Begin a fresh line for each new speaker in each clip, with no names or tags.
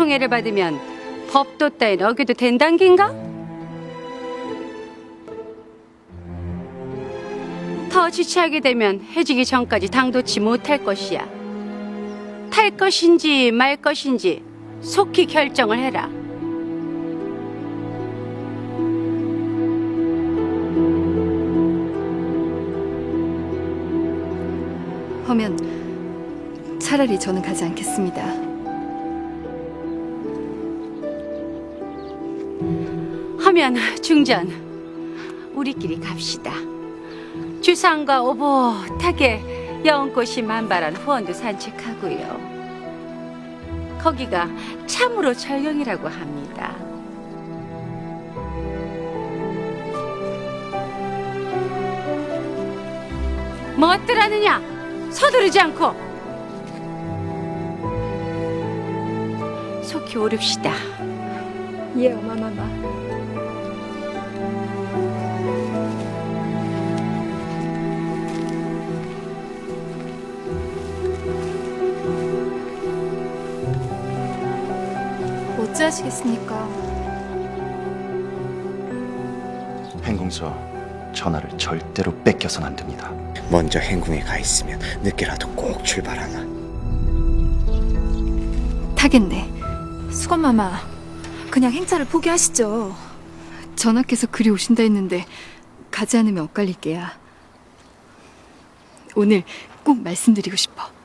통해를 받으면 법도 따윈 어겨도 된단 긴가? 더 지체하게 되면 해지기 전까지 당도치 못할 것이야. 탈 것인지 말 것인지 속히 결정을 해라.
하면 차라리 저는 가지 않겠습니다.
하면 중전 우리끼리 갑시다. 주상과 오붓하게 영꽃이 만발한 후원도 산책하고요. 거기가 참으로 절경이라고 합니다. 뭐 어떠라느냐? 서두르지 않고 속히 오릅시다.
예, 어마마마. 어찌하시겠습니까?
행궁서 전하를 절대로 뺏겨선 안 됩니다.
먼저 행궁에 가 있으면 늦게라도 꼭 출발하나.
타겠네. 수건마마, 그냥 행차를 포기하시죠. 전하께서 그리 오신다 했는데 가지 않으면 엇갈릴게야. 오늘 꼭 말씀드리고 싶어.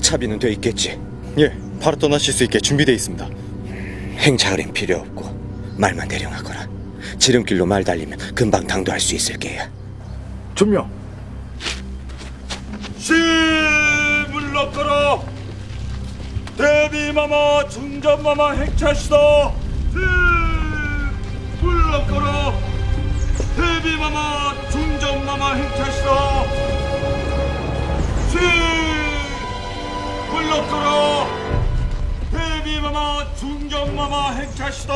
차비는 돼 있겠지.
예, 바로 떠나실 수 있게 준비되어 있습니다.
행차을엔 필요 없고 말만 대령하거라. 지름길로 말 달리면 금방 당도할 수 있을 게야.
준명 시물러거라 대비마마 중전마마 행차시다 시물러거라 대비마마 중전마마 행차 행차시다.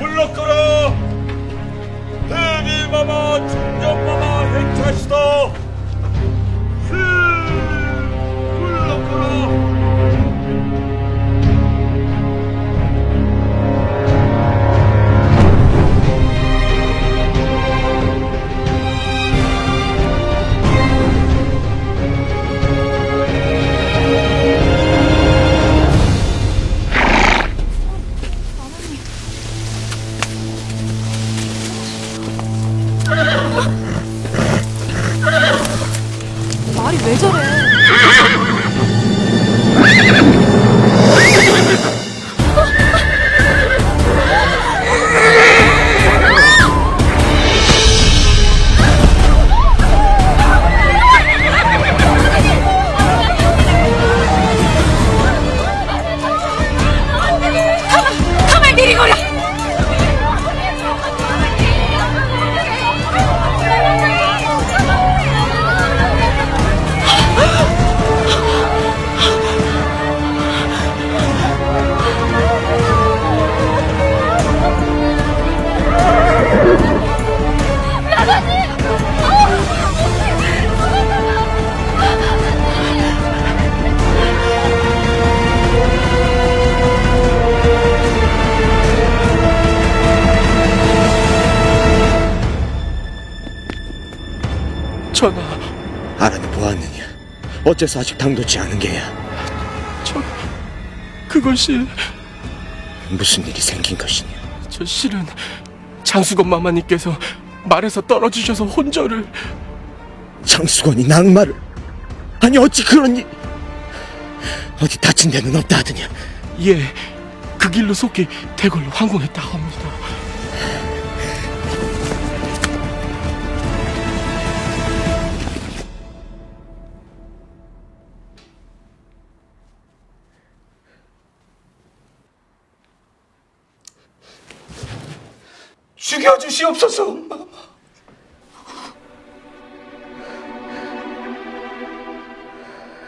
시물러거라. 대비마마 중전마마 행차시다
저래?
전하,
아라는 보았느냐? 어째서 아직 당도치 않은 게야?
저 그것이
무슨 일이 생긴 것이냐?
저 실은 장수건 마마님께서 말에서 떨어지셔서 혼절을
장수건이 낙마를 아니 어찌 그런 일 어디 다친 데는 없다 하더냐?
예, 그 길로 속히 대궐로 항공했다 합니다.
죽여주시옵소서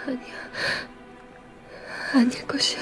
아니야. 아닐 것이야.